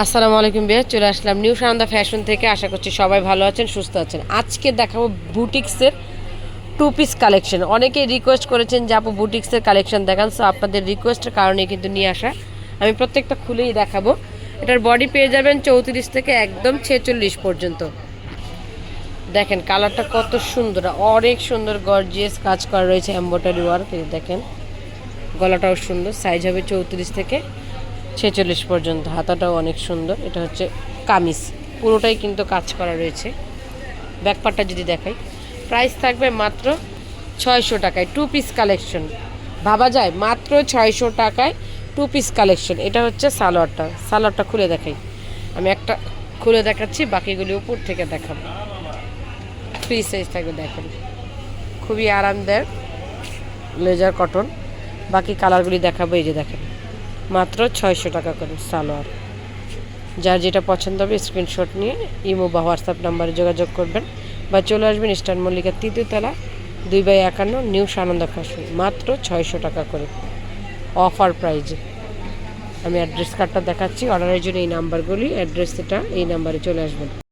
আসসালামু আলাইকুম বিয়া চলে আসলাম নিউ সানন্দা ফ্যাশন থেকে। আশা করছি সবাই ভালো আছেন, সুস্থ আছেন। আজকে দেখাবো বুটিক্সের টু পিস কালেকশন অনেকেই রিকোয়েস্ট করেছেন যে আপু বুটিক্সের কালেকশন দেখান সো আপনাদের রিকোয়েস্টের কারণে কিন্তু নিয়ে আসা। আমি প্রত্যেকটা খুলেই দেখাবো। এটার বডি পেয়ে যাবেন চৌত্রিশ থেকে একদম ছেচল্লিশ পর্যন্ত। দেখেন কালারটা কত সুন্দর। অনেক সুন্দর গর্জিয়াস কাজ করা রয়েছে এম্বোটারি ওয়ার্ক দেখেন। গলাটাও সুন্দর সাইজ হবে চৌত্রিশ থেকে ছেচল্লিশ পর্যন্ত, হাতাটাও অনেক সুন্দর। এটা হচ্ছে কামিজ, পুরোটাই কিন্তু কাজ করা রয়েছে। ব্যাকপারটা যদি দেখাই প্রাইস থাকবে মাত্র ছয়শো টাকায় টু পিস কালেকশন ভাবা যায়, মাত্র ছয়শো টাকায় টু পিস কালেকশন এটা হচ্ছে সালোয়ারটা সালোয়ারটা খুলে দেখাই। আমি একটা খুলে দেখাচ্ছি, বাকিগুলি উপর থেকে দেখাবো। ফ্রি সাইজ থাকবে, দেখেন। খুবই আরামদায়ক লেজার কটন বাকি কালারগুলি দেখাবো, এই যে দেখেন। মাত্র ছয়শো টাকা করে সালোয়ার। যার যেটা পছন্দ হবে স্ক্রিনশট নিয়ে ইমো বা হোয়াটসঅ্যাপ নাম্বারে যোগাযোগ করবেন বা চলে আসবেন ইস্টার্ন মল্লিকা তৃতীয়তলা দুই বাই একান্ন, নিউ সানন্দ ফ্যাশন মাত্র ছয়শো টাকা করে অফার প্রাইজে আমি অ্যাড্রেস কার্ডটা দেখাচ্ছি অর্ডারের জন্য এই নাম্বারগুলি অ্যাড্রেস এটা এই নাম্বারে চলে আসবেন।